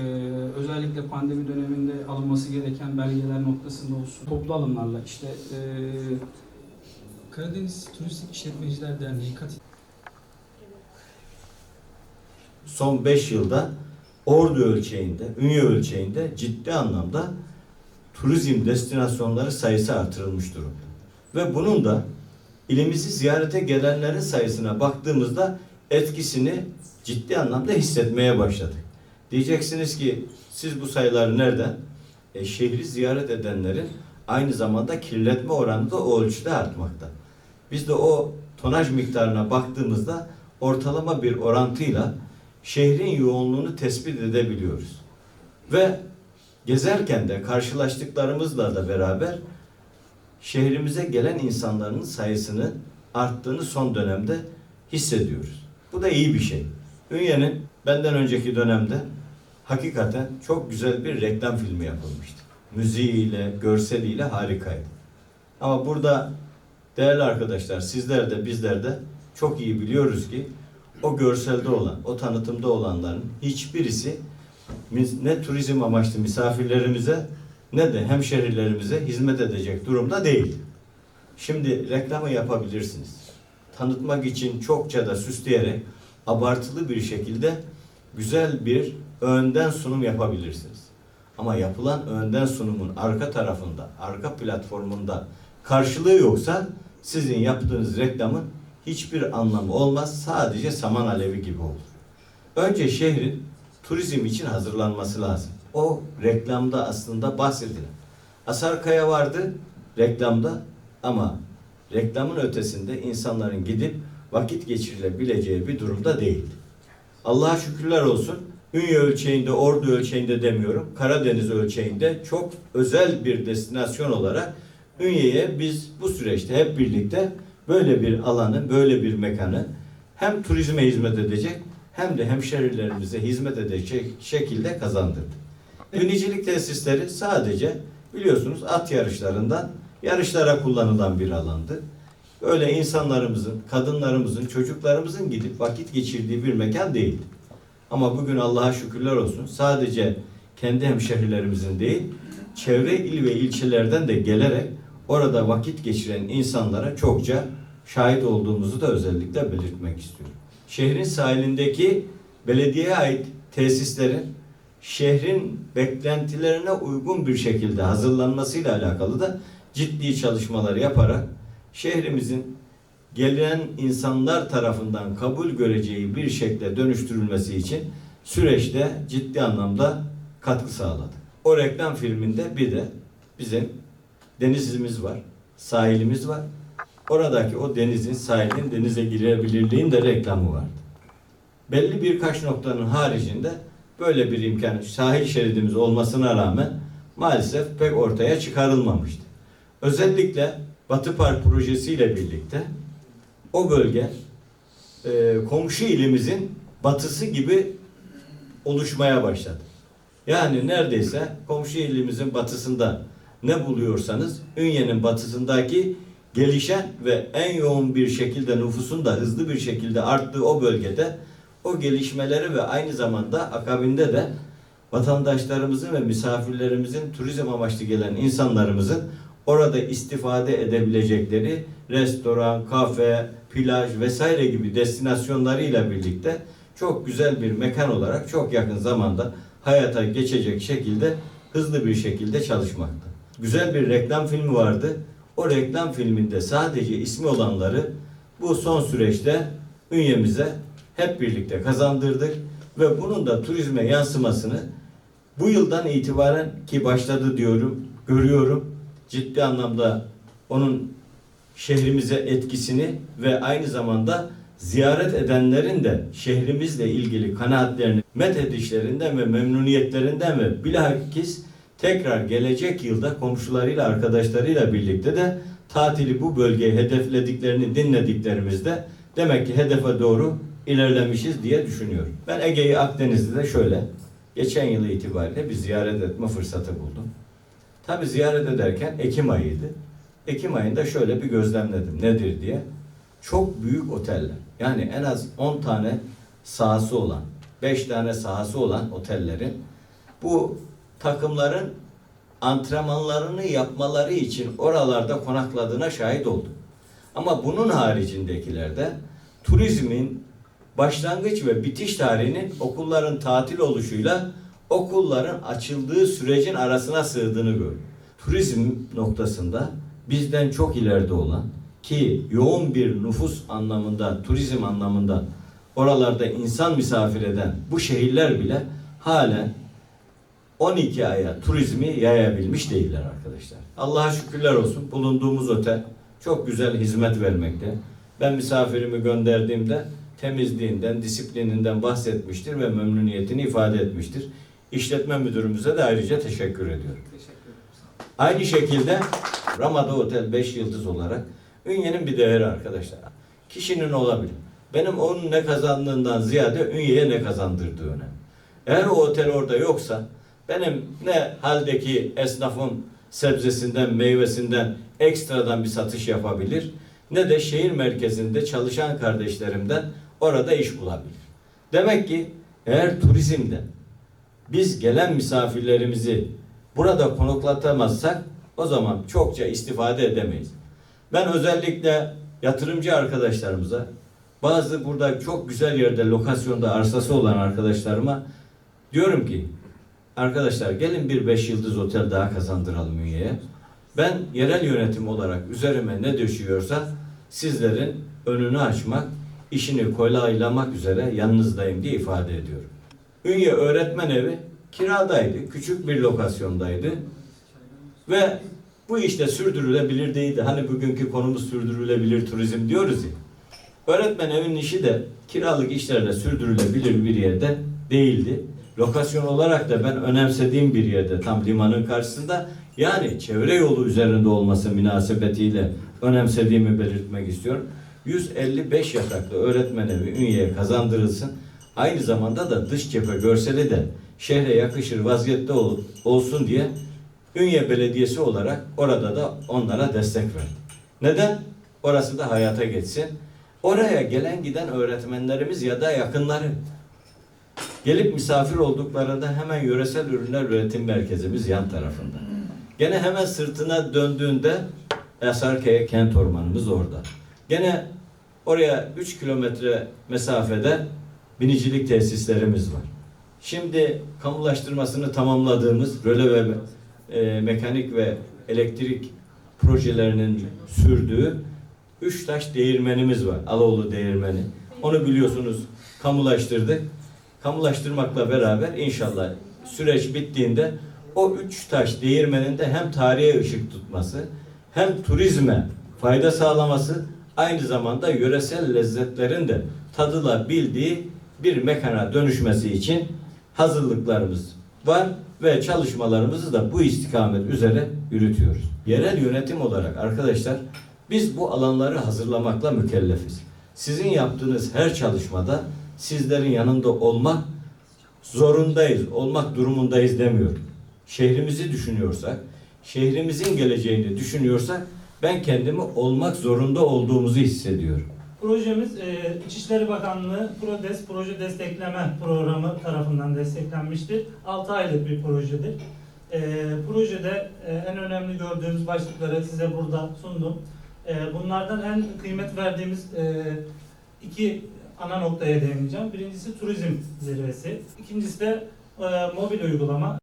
e, özellikle pandemi döneminde alınması gereken belgeler noktasında olsun. Toplu alımlarla işte e, Karadeniz Turistik İşletmeciler Derneği kat son 5 yılda ordu ölçeğinde, ünye ölçeğinde ciddi anlamda turizm destinasyonları sayısı artırılmış durumda. Ve bunun da ilimizi ziyarete gelenlerin sayısına baktığımızda etkisini ciddi anlamda hissetmeye başladık. Diyeceksiniz ki siz bu sayıları nereden? E, şehri ziyaret edenlerin aynı zamanda kirletme oranı da o ölçüde artmakta. Biz de o tonaj miktarına baktığımızda ortalama bir orantıyla şehrin yoğunluğunu tespit edebiliyoruz. Ve gezerken de karşılaştıklarımızla da beraber şehrimize gelen insanların sayısının arttığını son dönemde hissediyoruz. Bu da iyi bir şey. Ünye'nin benden önceki dönemde hakikaten çok güzel bir reklam filmi yapılmıştı. Müziğiyle, görseliyle harikaydı. Ama burada değerli arkadaşlar sizler de bizler de çok iyi biliyoruz ki o görselde olan, o tanıtımda olanların hiçbirisi ne turizm amaçlı misafirlerimize ne de hemşehrilerimize hizmet edecek durumda değil. Şimdi reklamı yapabilirsiniz. Tanıtmak için çokça da süsleyerek abartılı bir şekilde güzel bir önden sunum yapabilirsiniz. Ama yapılan önden sunumun arka tarafında, arka platformunda karşılığı yoksa sizin yaptığınız reklamın hiçbir anlamı olmaz. Sadece saman alevi gibi olur. Önce şehrin turizm için hazırlanması lazım. O reklamda aslında bahsedilen. Asar Kaya vardı reklamda ama reklamın ötesinde insanların gidip vakit geçirilebileceği bir durumda değildi. Allah'a şükürler olsun. Ünye ölçeğinde, Ordu ölçeğinde demiyorum. Karadeniz ölçeğinde çok özel bir destinasyon olarak Ünye'ye biz bu süreçte hep birlikte böyle bir alanı, böyle bir mekanı hem turizme hizmet edecek hem de hemşerilerimize hizmet edecek şekilde kazandırdık. Binicilik tesisleri sadece biliyorsunuz at yarışlarından yarışlara kullanılan bir alandı. Öyle insanlarımızın, kadınlarımızın, çocuklarımızın gidip vakit geçirdiği bir mekan değildi. Ama bugün Allah'a şükürler olsun sadece kendi hemşehrilerimizin değil, çevre il ve ilçelerden de gelerek orada vakit geçiren insanlara çokça şahit olduğumuzu da özellikle belirtmek istiyorum. Şehrin sahilindeki belediyeye ait tesislerin şehrin beklentilerine uygun bir şekilde hazırlanmasıyla alakalı da ciddi çalışmalar yaparak şehrimizin gelen insanlar tarafından kabul göreceği bir şekle dönüştürülmesi için süreçte ciddi anlamda katkı sağladı. O reklam filminde bir de bizim denizimiz var, sahilimiz var. Oradaki o denizin, sahilin denize girebilirliğin de reklamı vardı. Belli birkaç noktanın haricinde böyle bir imkan, sahil şeridimiz olmasına rağmen maalesef pek ortaya çıkarılmamıştı. Özellikle Batı Park projesiyle birlikte o bölge e, komşu ilimizin batısı gibi oluşmaya başladı. Yani neredeyse komşu ilimizin batısında ne buluyorsanız Ünye'nin batısındaki gelişen ve en yoğun bir şekilde nüfusun da hızlı bir şekilde arttığı o bölgede o gelişmeleri ve aynı zamanda akabinde de vatandaşlarımızın ve misafirlerimizin turizm amaçlı gelen insanlarımızın orada istifade edebilecekleri restoran, kafe, plaj vesaire gibi destinasyonlarıyla birlikte çok güzel bir mekan olarak çok yakın zamanda hayata geçecek şekilde hızlı bir şekilde çalışmakta. Güzel bir reklam filmi vardı. O reklam filminde sadece ismi olanları bu son süreçte ünyemize hep birlikte kazandırdık ve bunun da turizme yansımasını bu yıldan itibaren ki başladı diyorum, görüyorum. Ciddi anlamda onun şehrimize etkisini ve aynı zamanda ziyaret edenlerin de şehrimizle ilgili kanaatlerini met edişlerinden ve memnuniyetlerinden ve bilakis tekrar gelecek yılda komşularıyla arkadaşlarıyla birlikte de tatili bu bölgeye hedeflediklerini dinlediklerimizde demek ki hedefe doğru ilerlemişiz diye düşünüyorum. Ben Ege'yi Akdeniz'de de şöyle geçen yıl itibariyle bir ziyaret etme fırsatı buldum. Tabi ziyaret ederken Ekim ayıydı. Ekim ayında şöyle bir gözlemledim nedir diye. Çok büyük oteller yani en az 10 tane sahası olan, 5 tane sahası olan otellerin bu takımların antrenmanlarını yapmaları için oralarda konakladığına şahit oldum. Ama bunun haricindekilerde turizmin başlangıç ve bitiş tarihinin okulların tatil oluşuyla okulların açıldığı sürecin arasına sığdığını gördüm. Turizm noktasında bizden çok ileride olan ki yoğun bir nüfus anlamında, turizm anlamında oralarda insan misafir eden bu şehirler bile halen 12 aya turizmi yayabilmiş değiller arkadaşlar. Allah'a şükürler olsun. Bulunduğumuz otel çok güzel hizmet vermekte. Ben misafirimi gönderdiğimde temizliğinden, disiplininden bahsetmiştir ve memnuniyetini ifade etmiştir. İşletme müdürümüze de ayrıca teşekkür ediyorum. Teşekkür. Aynı şekilde Ramada Otel 5 yıldız olarak Ünye'nin bir değeri arkadaşlar. Kişinin olabilir. Benim onun ne kazandığından ziyade Ünye'ye ne kazandırdığı önemli. Eğer o otel orada yoksa benim ne haldeki esnafım sebzesinden, meyvesinden ekstradan bir satış yapabilir ne de şehir merkezinde çalışan kardeşlerimden orada iş bulabilir. Demek ki eğer turizmde biz gelen misafirlerimizi burada konaklatamazsak o zaman çokça istifade edemeyiz. Ben özellikle yatırımcı arkadaşlarımıza bazı burada çok güzel yerde lokasyonda arsası olan arkadaşlarıma diyorum ki arkadaşlar gelin bir beş yıldız otel daha kazandıralım Ünye'ye. Ben yerel yönetim olarak üzerime ne düşüyorsa sizlerin önünü açmak, işini kolaylamak üzere yanınızdayım diye ifade ediyorum. Ünye Öğretmen Evi kiradaydı. Küçük bir lokasyondaydı. Ve bu işte sürdürülebilir değildi. Hani bugünkü konumuz sürdürülebilir turizm diyoruz ya. Öğretmen evinin işi de kiralık işlerle sürdürülebilir bir yerde değildi. Lokasyon olarak da ben önemsediğim bir yerde tam limanın karşısında yani çevre yolu üzerinde olması münasebetiyle önemsediğimi belirtmek istiyorum. 155 yataklı öğretmen evi Ünye'ye kazandırılsın. Aynı zamanda da dış cephe görseli de şehre yakışır vaziyette ol- olsun diye Ünye Belediyesi olarak orada da onlara destek verdi. Neden? Orası da hayata geçsin. Oraya gelen giden öğretmenlerimiz ya da yakınları gelip misafir olduklarında hemen yöresel ürünler üretim merkezimiz yan tarafında. Gene hemen sırtına döndüğünde Esarkaya kent ormanımız orada. Gene oraya 3 kilometre mesafede binicilik tesislerimiz var. Şimdi kamulaştırmasını tamamladığımız röle ve e, mekanik ve elektrik projelerinin sürdüğü üç taş değirmenimiz var. Aloğlu değirmeni. Onu biliyorsunuz kamulaştırdık. Kamulaştırmakla beraber inşallah süreç bittiğinde o üç taş değirmeninde hem tarihe ışık tutması hem turizme fayda sağlaması aynı zamanda yöresel lezzetlerin de tadılabildiği bir mekana dönüşmesi için hazırlıklarımız var ve çalışmalarımızı da bu istikamet üzere yürütüyoruz. Yerel yönetim olarak arkadaşlar biz bu alanları hazırlamakla mükellefiz. Sizin yaptığınız her çalışmada sizlerin yanında olmak zorundayız, olmak durumundayız demiyorum. Şehrimizi düşünüyorsak, şehrimizin geleceğini düşünüyorsak ben kendimi olmak zorunda olduğumuzu hissediyorum. Projemiz e, İçişleri Bakanlığı PRODES Proje Destekleme Programı tarafından desteklenmiştir. 6 aylık bir projedir. E, projede e, en önemli gördüğümüz başlıkları size burada sundum. E, bunlardan en kıymet verdiğimiz e, iki ana noktaya değineceğim. Birincisi turizm zirvesi. İkincisi de e, mobil uygulama.